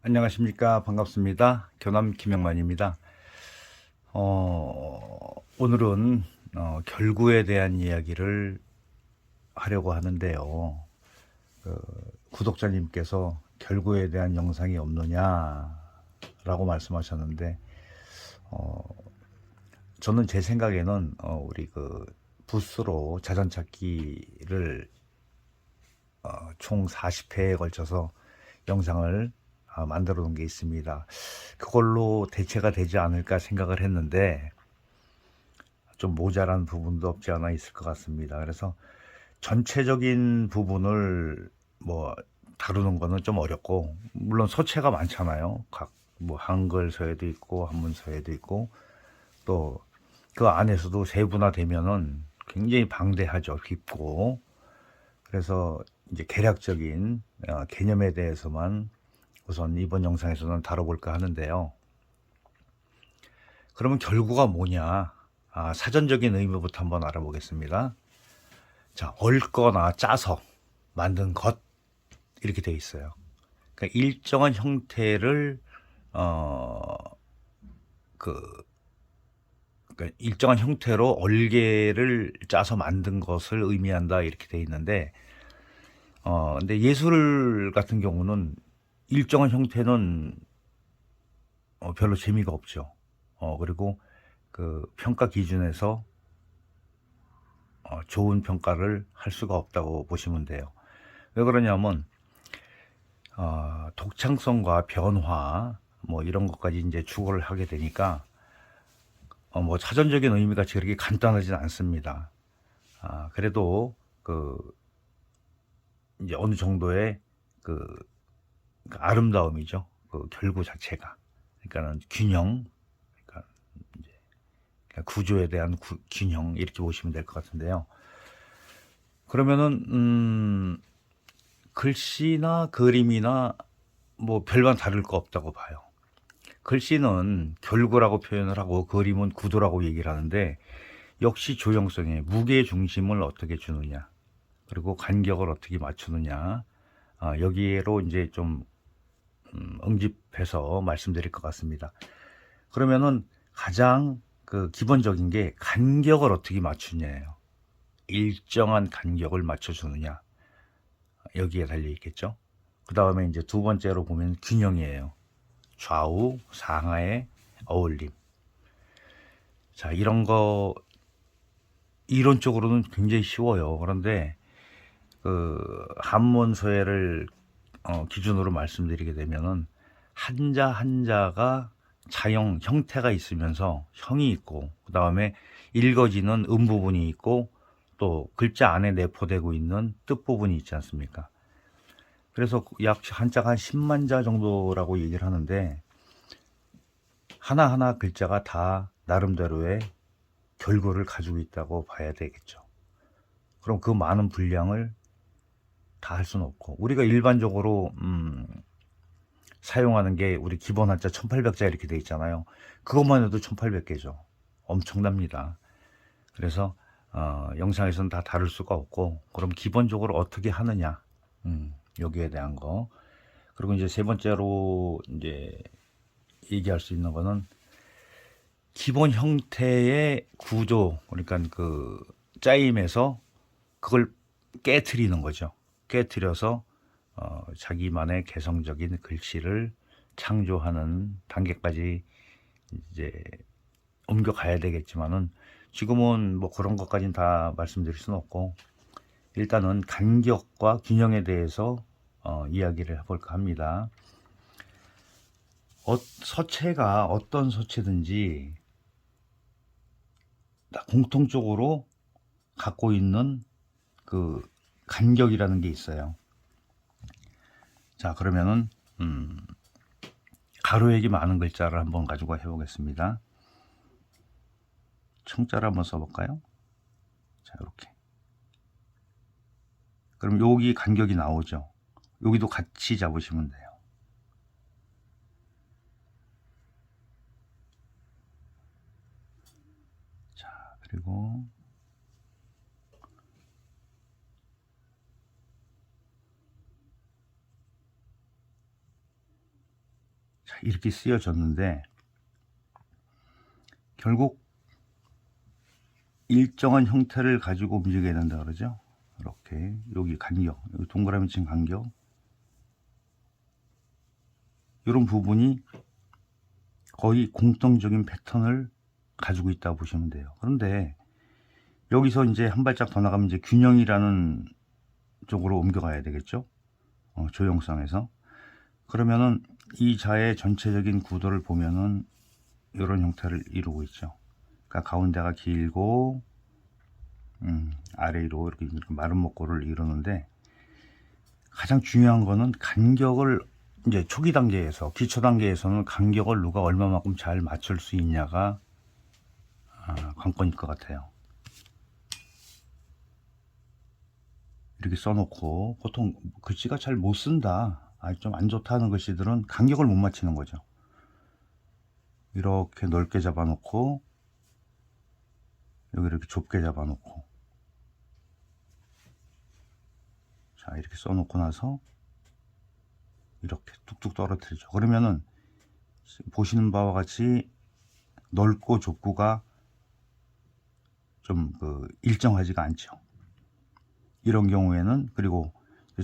안녕하십니까. 반갑습니다. 교남 김영만입니다. 어, 오늘은 어, 결구에 대한 이야기를 하려고 하는데요. 그, 구독자님께서 결구에 대한 영상이 없느냐 라고 말씀하셨는데, 어, 저는 제 생각에는 어, 우리 그 부스로 자전찾기를 어, 총 40회에 걸쳐서 영상을 아, 만들어 놓은 게 있습니다. 그걸로 대체가 되지 않을까 생각을 했는데 좀 모자란 부분도 없지 않아 있을 것 같습니다. 그래서 전체적인 부분을 뭐 다루는 거는 좀 어렵고 물론 서체가 많잖아요. 각 뭐 한글 서예도 있고 한문 서예도 있고 또 그 안에서도 세분화되면은 굉장히 방대하죠. 깊고 그래서 이제 개략적인 어, 개념에 대해서만 우선 이번 영상에서는 다뤄볼까 하는데요. 그러면 결구가 뭐냐? 아, 사전적인 의미부터 한번 알아보겠습니다. 자, 얽거나 짜서 만든 것 이렇게 돼 있어요. 그러니까 일정한 형태를 어그 그러니까 일정한 형태로 얼개를 짜서 만든 것을 의미한다 이렇게 돼 있는데 어 근데 예술 같은 경우는 일정한 형태는 어, 별로 재미가 없죠. 어, 그리고 그 평가 기준에서 어, 좋은 평가를 할 수가 없다고 보시면 돼요. 왜 그러냐면 어, 독창성과 변화 뭐 이런 것까지 이제 추구를 하게 되니까 어, 뭐 사전적인 의미가 그렇게 간단하진 않습니다. 아, 그래도 그 이제 어느 정도의 그 그 아름다움이죠. 그 결구 자체가. 그러니까는 균형, 그러니까 이제 그러니까 구조에 대한 구- 균형 이렇게 보시면 될 것 같은데요. 그러면은 음, 글씨나 그림이나 뭐 별반 다를 거 없다고 봐요. 글씨는 결구라고 표현을 하고 그림은 구도라고 얘기를 하는데 역시 조형성에 무게 중심을 어떻게 주느냐 그리고 간격을 어떻게 맞추느냐 아, 여기로 이제 좀 음, 응집해서 말씀드릴 것 같습니다. 그러면은 가장 그 기본적인 게 간격을 어떻게 맞추냐예요. 일정한 간격을 맞춰주느냐 여기에 달려 있겠죠. 그 다음에 이제 두 번째로 보면 균형이에요. 좌우 상하의 어울림. 자 이런 거 이론적으로는 굉장히 쉬워요. 그런데 그 한문 서예를 어, 기준으로 말씀드리게 되면은 한자 한자가 자형 형태가 있으면서 형이 있고 그 다음에 읽어지는 음 부분이 있고 또 글자 안에 내포되고 있는 뜻 부분이 있지 않습니까? 그래서 약 한자가 한 10만 자 정도라고 얘기를 하는데 하나하나 글자가 다 나름대로의 결과를 가지고 있다고 봐야 되겠죠. 그럼 그 많은 분량을 다 할 수는 없고 우리가 일반적으로 음, 사용하는 게 우리 기본 한자 1800자 이렇게 돼 있잖아요. 그것만 해도 1800개죠. 엄청납니다. 그래서 어, 영상에서는 다 다룰 수가 없고 그럼 기본적으로 어떻게 하느냐 음, 여기에 대한 거 그리고 이제 세 번째로 이제 얘기할 수 있는 거는 기본 형태의 구조 그러니까 그 짜임에서 그걸 깨트리는 거죠. 깨트려서 어, 자기만의 개성적인 글씨를 창조하는 단계까지 이제 옮겨가야 되겠지만은 지금은 뭐 그런 것까지는 다 말씀드릴 수는 없고 일단은 간격과 균형에 대해서 어, 이야기를 해볼까 합니다. 어, 서체가 어떤 서체든지 다 공통적으로 갖고 있는 그 간격이라는 게 있어요. 자, 그러면은 음, 가로액이 많은 글자를 한번 가지고 해보겠습니다. 청자를 한번 써볼까요? 자, 이렇게. 그럼 여기 간격이 나오죠. 여기도 같이 잡으시면 돼요. 자, 그리고 이렇게 쓰여졌는데 결국 일정한 형태를 가지고 움직여야 된다 그러죠. 이렇게 여기 간격, 여기 동그라미 친 간격 이런 부분이 거의 공통적인 패턴을 가지고 있다고 보시면 돼요. 그런데 여기서 이제 한 발짝 더 나가면 이제 균형이라는 쪽으로 옮겨가야 되겠죠. 어, 조형성에서 그러면은 이 자의 전체적인 구도를 보면은 이런 형태를 이루고 있죠. 그러니까 가운데가 길고 음, 아래 위로 이렇게, 이렇게 마른 목골을 이루는데 가장 중요한 거는 간격을 이제 초기 단계에서 기초 단계에서는 간격을 누가 얼마만큼 잘 맞출 수 있냐가 아, 관건일 것 같아요. 이렇게 써놓고 보통 글씨가 잘 못 쓴다, 아, 좀 안 좋다는 글씨들은 간격을 못 맞추는 거죠. 이렇게 넓게 잡아놓고 여기 이렇게 좁게 잡아놓고 자 이렇게 써놓고 나서 이렇게 뚝뚝 떨어뜨리죠. 그러면은 보시는 바와 같이 넓고 좁고가 좀 그 일정하지가 않죠. 이런 경우에는 그리고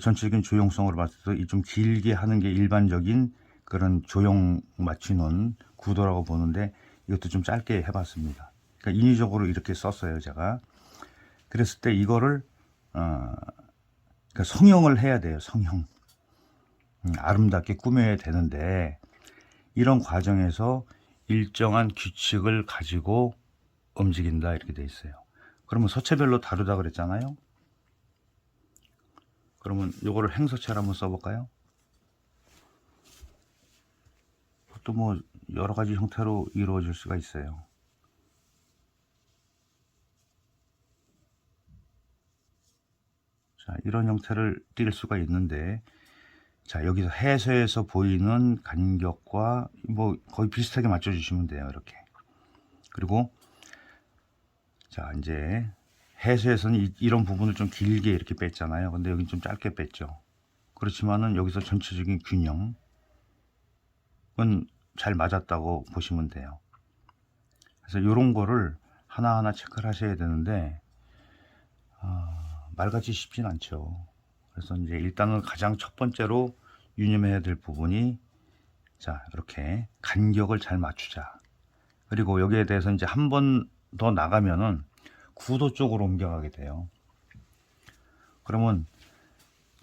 전체적인 조형성으로 봤을 때 이 좀 길게 하는 게 일반적인 그런 조형 맞추는 구도라고 보는데 이것도 좀 짧게 해봤습니다. 그러니까 인위적으로 이렇게 썼어요, 제가. 그랬을 때 이거를 어, 그러니까 성형을 해야 돼요, 성형. 음, 아름답게 꾸며야 되는데 이런 과정에서 일정한 규칙을 가지고 움직인다 이렇게 돼 있어요. 그러면 서체별로 다르다 그랬잖아요. 그러면 요거를 행서체를 한번 써볼까요? 또뭐 여러 가지 형태로 이루어질 수가 있어요. 자, 이런 형태를 띌 수가 있는데, 자, 여기서 해서에서 보이는 간격과 뭐 거의 비슷하게 맞춰주시면 돼요. 이렇게. 그리고, 자, 이제 해서에서는 이, 이런 부분을 좀 길게 이렇게 뺐잖아요. 근데 여긴 좀 짧게 뺐죠. 그렇지만은 여기서 전체적인 균형은 잘 맞았다고 보시면 돼요. 그래서 이런 거를 하나하나 체크를 하셔야 되는데, 아, 말같이 쉽진 않죠. 그래서 이제 일단은 가장 첫 번째로 유념해야 될 부분이 자, 이렇게 간격을 잘 맞추자. 그리고 여기에 대해서 이제 한 번 더 나가면은 구도 쪽으로 옮겨가게 돼요. 그러면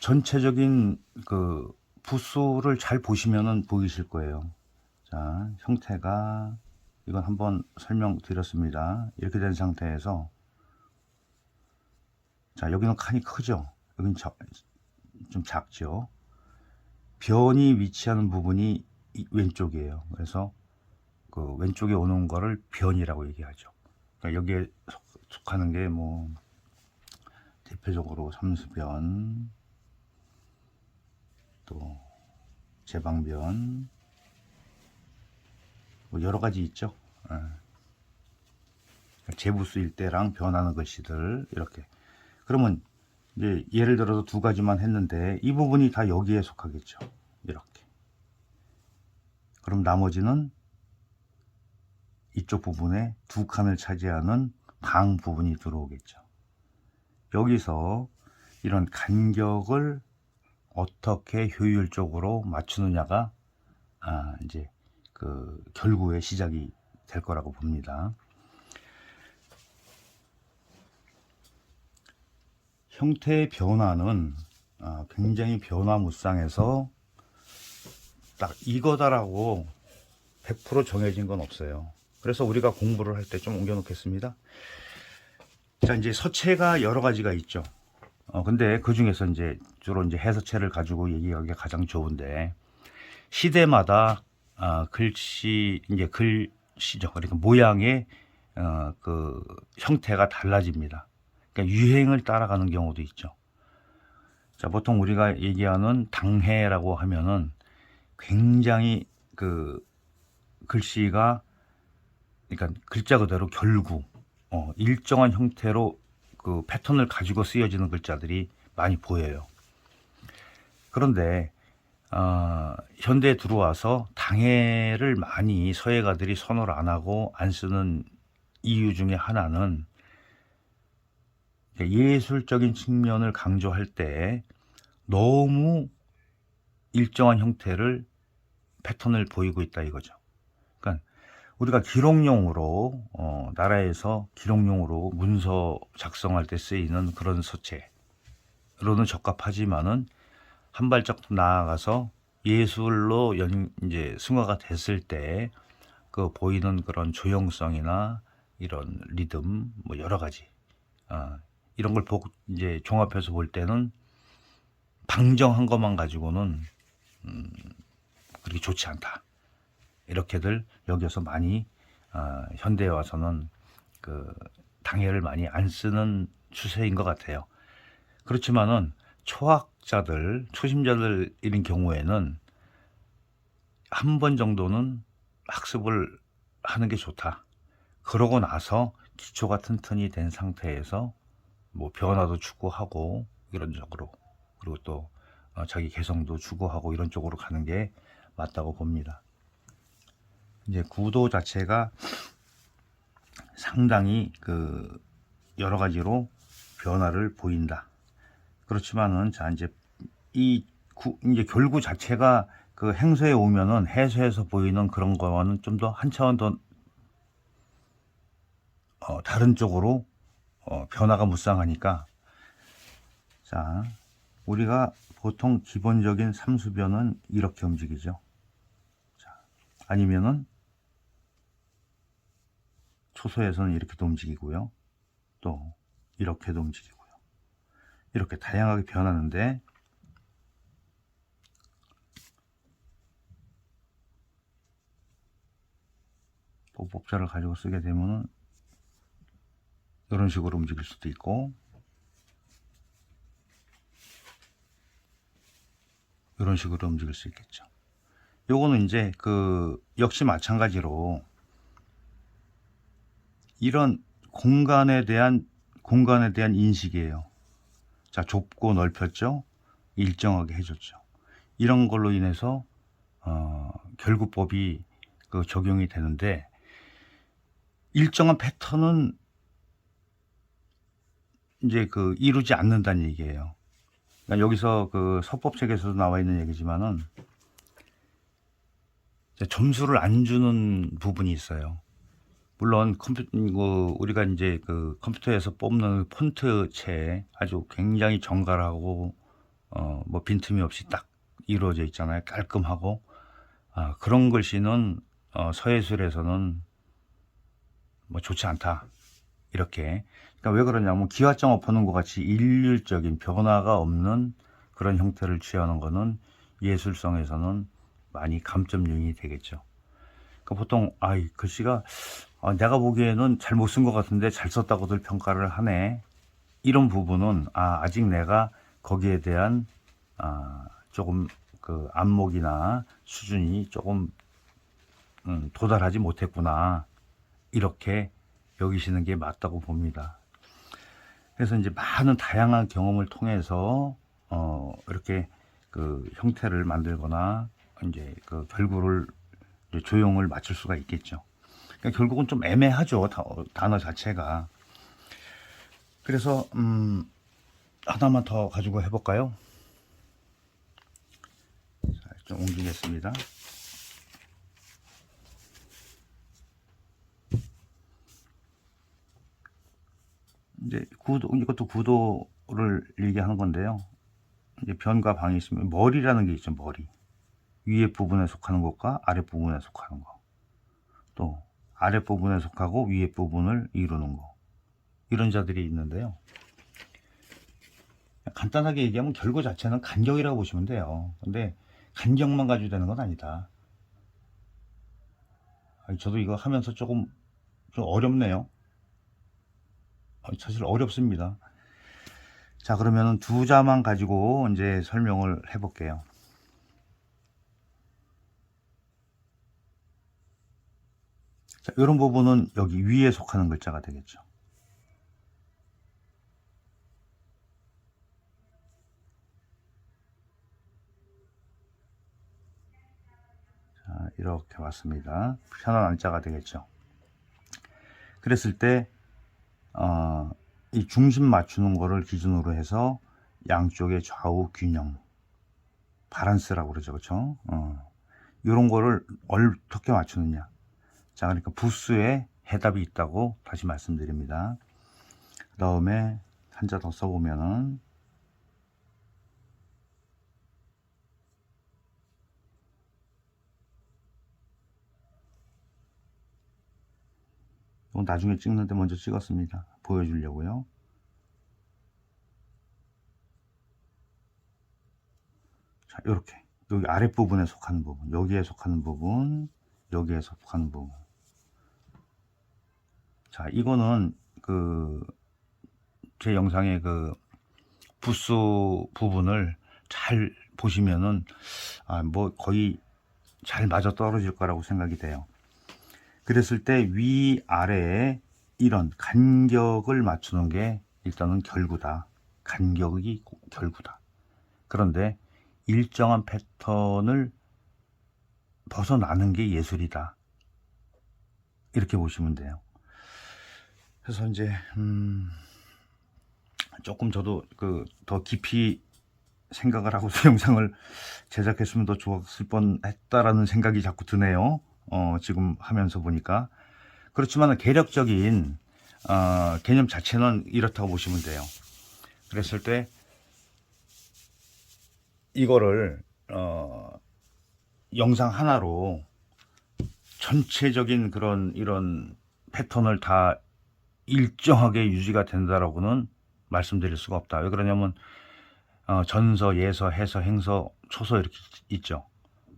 전체적인 그 부수를 잘 보시면은 보이실 거예요. 자, 형태가 이건 한번 설명드렸습니다. 이렇게 된 상태에서 자, 여기는 칸이 크죠. 여기는 적- 좀 작죠. 변이 위치하는 부분이 이 왼쪽이에요. 그래서 그 왼쪽에 오는 거를 변이라고 얘기하죠. 그러니까 여기에 속- 속하는 게 뭐 대표적으로 삼수변, 또 제방변, 뭐 여러 가지 있죠. 예. 재부수일 때랑 변하는 글씨들 이렇게. 그러면 이제 예를 들어서 두 가지만 했는데 이 부분이 다 여기에 속하겠죠. 이렇게. 그럼 나머지는 이쪽 부분에 두 칸을 차지하는 방 부분이 들어오겠죠. 여기서 이런 간격을 어떻게 효율적으로 맞추느냐가 아, 이제 그 결구의 시작이 될 거라고 봅니다. 형태의 변화는 아, 굉장히 변화무쌍해서 딱 이거다라고 100% 정해진 건 없어요. 그래서 우리가 공부를 할 때 좀 옮겨 놓겠습니다. 자, 이제 서체가 여러 가지가 있죠. 어, 근데 그 중에서 이제 주로 이제 해서체를 가지고 얘기하기가 가장 좋은데 시대마다 아, 글씨 이제 글씨죠. 그러니까 모양의 어, 그 형태가 달라집니다. 그러니까 유행을 따라가는 경우도 있죠. 자, 보통 우리가 얘기하는 당해라고 하면은 굉장히 그 글씨가 그러니까 글자 그대로 결구 어, 일정한 형태로 그 패턴을 가지고 쓰여지는 글자들이 많이 보여요. 그런데 어, 현대에 들어와서 당해를 많이 서예가들이 선호를 안 하고 안 쓰는 이유 중에 하나는 예술적인 측면을 강조할 때 너무 일정한 형태를 패턴을 보이고 있다 이거죠. 우리가 기록용으로 어, 나라에서 기록용으로 문서 작성할 때 쓰이는 그런 서체로는 적합하지만은 한 발짝 더 나아가서 예술로 연, 이제 승화가 됐을 때 그 보이는 그런 조형성이나 이런 리듬 뭐 여러 가지 어, 이런 걸 보고 이제 종합해서 볼 때는 방정한 것만 가지고는 음, 그렇게 좋지 않다. 이렇게들 여기서 많이 어, 현대에 와서는 그 당해를 많이 안 쓰는 추세인 것 같아요. 그렇지만은 초학자들, 초심자들인 경우에는 한 번 정도는 학습을 하는 게 좋다. 그러고 나서 기초가 튼튼히 된 상태에서 뭐 변화도 추구하고 이런 쪽으로 그리고 또 어, 자기 개성도 추구하고 이런 쪽으로 가는 게 맞다고 봅니다. 이제 구도 자체가 상당히 그 여러 가지로 변화를 보인다. 그렇지만은 자 이제 이 구, 이제 결구 자체가 그 행서에 오면은 해서에서 보이는 그런 거와는 좀 더 한 차원 더 어, 다른 쪽으로 어, 변화가 무쌍하니까 자 우리가 보통 기본적인 삼수변은 이렇게 움직이죠. 자, 아니면은 초소에서는 이렇게도 움직이고요. 또 이렇게도 움직이고요. 이렇게 다양하게 변하는데 보법자를 가지고 쓰게 되면은 이런 식으로 움직일 수도 있고 이런 식으로 움직일 수 있겠죠. 요거는 이제 그 역시 마찬가지로 이런 공간에 대한 공간에 대한 인식이에요. 자, 좁고 넓혔죠. 일정하게 해줬죠. 이런 걸로 인해서 어, 결구법이 그 적용이 되는데 일정한 패턴은 이제 그 이루지 않는다는 얘기예요. 그러니까 여기서 그 서법 책에서도 나와 있는 얘기지만은 점수를 안 주는 부분이 있어요. 물론 컴퓨터 그 우리가 이제 그 컴퓨터에서 뽑는 폰트체 아주 굉장히 정갈하고 어 뭐 빈틈이 없이 딱 이루어져 있잖아요. 깔끔하고 아, 그런 글씨는 어, 서예술에서는 뭐 좋지 않다. 이렇게. 그러니까 왜 그러냐면 기와장 엎어놓은 것 같이 일률적인 변화가 없는 그런 형태를 취하는 거는 예술성에서는 많이 감점 요인이 되겠죠. 그러니까 보통 아이 글씨가 아, 내가 보기에는 잘 못 쓴 것 같은데 잘 썼다고들 평가를 하네. 이런 부분은 아, 아직 내가 거기에 대한 아, 조금 그 안목이나 수준이 조금 음, 도달하지 못했구나. 이렇게 여기시는 게 맞다고 봅니다. 그래서 이제 많은 다양한 경험을 통해서 어, 이렇게 그 형태를 만들거나 이제 그 결구를 조형을 맞출 수가 있겠죠. 그러니까 결국은 좀 애매하죠 다- 단어 자체가. 그래서 음, 하나만 더 가지고 해볼까요? 자, 좀 옮기겠습니다. 이제 구도 이것도 구도를 얘기하는 건데요. 이제 변과 방이 있으면 머리라는 게 있죠. 머리 위에 부분에 속하는 것과 아래 부분에 속하는 거. 또 아래 부분에 속하고 위에 부분을 이루는 거. 이런 자들이 있는데요. 간단하게 얘기하면 결과 자체는 간격이라고 보시면 돼요. 근데 간격만 가지고 되는 건 아니다. 아니, 저도 이거 하면서 조금 좀 어렵네요. 어, 사실 어렵습니다. 자, 그러면은 두 자만 가지고 이제 설명을 해 볼게요. 자, 이런 부분은 여기 위에 속하는 글자가 되겠죠. 자, 이렇게 왔습니다. 편한 안자가 되겠죠. 그랬을 때, 어, 이 중심 맞추는 거를 기준으로 해서 양쪽의 좌우 균형, 바란스라고 그러죠. 그쵸? 어, 이런 거를 어떻게 맞추느냐. 자, 그러니까 부수에 해답이 있다고 다시 말씀드립니다. 그 다음에 한자 더 써보면은, 이건 나중에 찍는데 먼저 찍었습니다. 보여주려고요. 자, 이렇게 여기 아랫부분에 속하는 부분, 여기에 속하는 부분, 여기에 속하는 부분. 자, 이거는 그 제 영상의 그 부수 부분을 잘 보시면은 아, 뭐 거의 잘 맞아 떨어질 거라고 생각이 돼요. 그랬을 때 위 아래에 이런 간격을 맞추는 게 일단은 결구다. 간격이 고- 결구다. 그런데 일정한 패턴을 벗어나는 게 예술이다. 이렇게 보시면 돼요. 그래서 이제 음 조금 저도 그 더 깊이 생각을 하고 영상을 제작했으면 더 좋았을 뻔했다라는 생각이 자꾸 드네요. 어, 지금 하면서 보니까 그렇지만 개력적인 어, 개념 자체는 이렇다고 보시면 돼요. 그랬을 때 이거를 어, 영상 하나로 전체적인 그런 이런 패턴을 다 일정하게 유지가 된다라고는 말씀드릴 수가 없다. 왜 그러냐면 어, 전서, 예서, 해서, 행서, 초서 이렇게 있죠.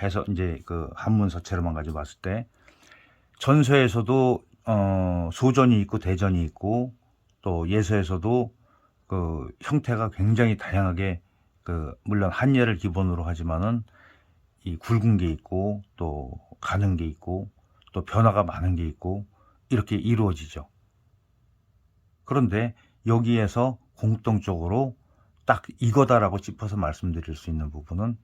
해서 이제 그 한문 서체로만 가지고 봤을 때 전서에서도 어, 소전이 있고 대전이 있고 또 예서에서도 그 형태가 굉장히 다양하게 그 물론 한예를 기본으로 하지만은 이 굵은 게 있고 또 가는 게 있고 또 변화가 많은 게 있고 이렇게 이루어지죠. 그런데 여기에서 공통적으로 딱 이거다라고 짚어서 말씀드릴 수 있는 부분은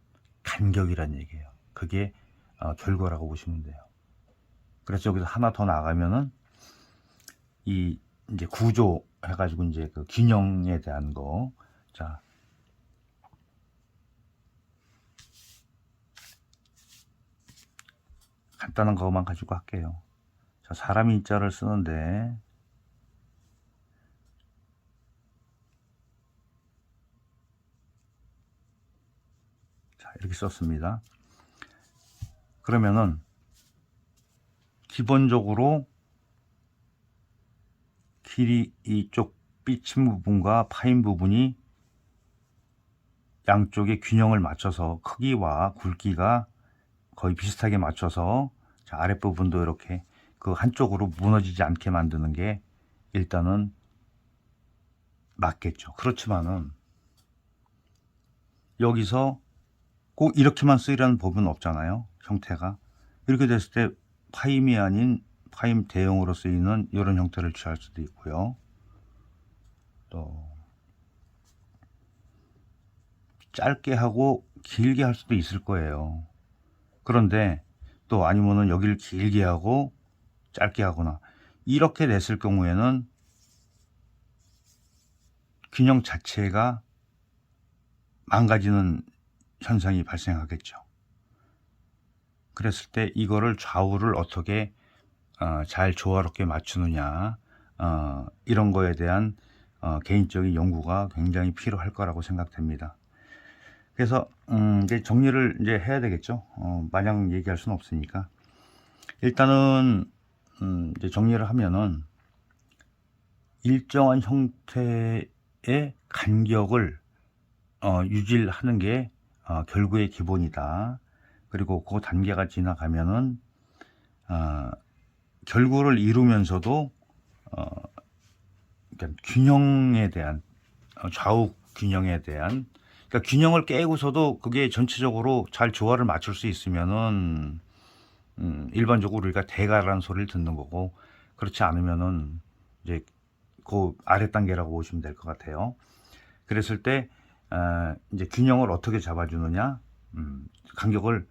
간격이란 얘기예요. 그게 어, 결과라고 보시면 돼요. 그래서 여기서 하나 더 나가면은 이 이제 구조 해가지고 이제 그 균형에 대한 거. 자. 간단한 것만 가지고 할게요. 자, 사람이 인자를 쓰는데 이렇게 썼습니다. 그러면은 기본적으로 길이 이쪽 삐친 부분과 파인 부분이 양쪽의 균형을 맞춰서 크기와 굵기가 거의 비슷하게 맞춰서 자, 아랫부분도 이렇게 그 한쪽으로 무너지지 않게 만드는 게 일단은 맞겠죠. 그렇지만은 여기서 꼭 이렇게만 쓰이라는 법은 없잖아요. 형태가. 이렇게 됐을 때 파임이 아닌 파임 대용으로 쓰이는 이런 형태를 취할 수도 있고요. 또 짧게 하고 길게 할 수도 있을 거예요. 그런데 또 아니면은 여기를 길게 하고 짧게 하거나 이렇게 됐을 경우에는 균형 자체가 망가지는 현상이 발생하겠죠. 그랬을 때 이거를 좌우를 어떻게 어, 잘 조화롭게 맞추느냐 어, 이런 거에 대한 어, 개인적인 연구가 굉장히 필요할 거라고 생각됩니다. 그래서 음, 이제 정리를 이제 해야 되겠죠. 어, 마냥 얘기할 수는 없으니까 일단은 음, 이제 정리를 하면은 일정한 형태의 간격을 어, 유지하는 게 어, 결구의 기본이다. 그리고 그 단계가 지나가면은 어, 결구를 이루면서도 어, 그러니까 균형에 대한 어, 좌우 균형에 대한 그러니까 균형을 깨고서도 그게 전체적으로 잘 조화를 맞출 수 있으면은 음, 일반적으로 우리가 대가라는 소리를 듣는 거고 그렇지 않으면은 이제 그 아래 단계라고 보시면 될 것 같아요. 그랬을 때 어, 이제 균형을 어떻게 잡아주느냐, 음, 간격을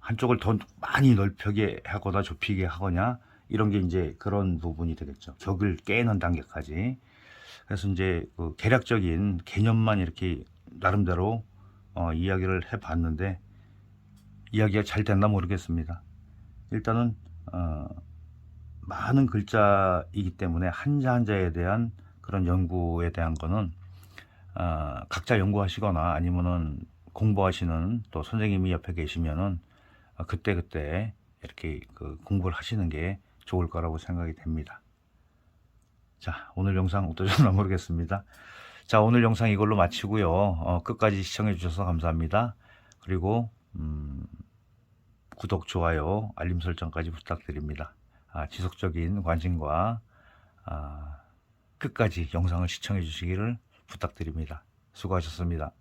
한쪽을 더 많이 넓히게 하거나 좁히게 하거나 이런 게 이제 그런 부분이 되겠죠. 격을 깨는 단계까지. 그래서 이제 그 개략적인 개념만 이렇게 나름대로 어, 이야기를 해봤는데 이야기가 잘 됐나 모르겠습니다. 일단은 어, 많은 글자이기 때문에 한자 한자에 대한 그런 연구에 대한 거는 어, 각자 연구하시거나 아니면은 공부하시는 또 선생님이 옆에 계시면은 어, 그때 그때 이렇게 그 공부를 하시는 게 좋을 거라고 생각이 됩니다. 자, 오늘 영상 어떠셨나 모르겠습니다. 자, 오늘 영상 이걸로 마치고요. 어, 끝까지 시청해 주셔서 감사합니다. 그리고 음, 구독, 좋아요, 알림 설정까지 부탁드립니다. 아, 지속적인 관심과 아, 끝까지 영상을 시청해 주시기를 부탁드립니다. 수고하셨습니다.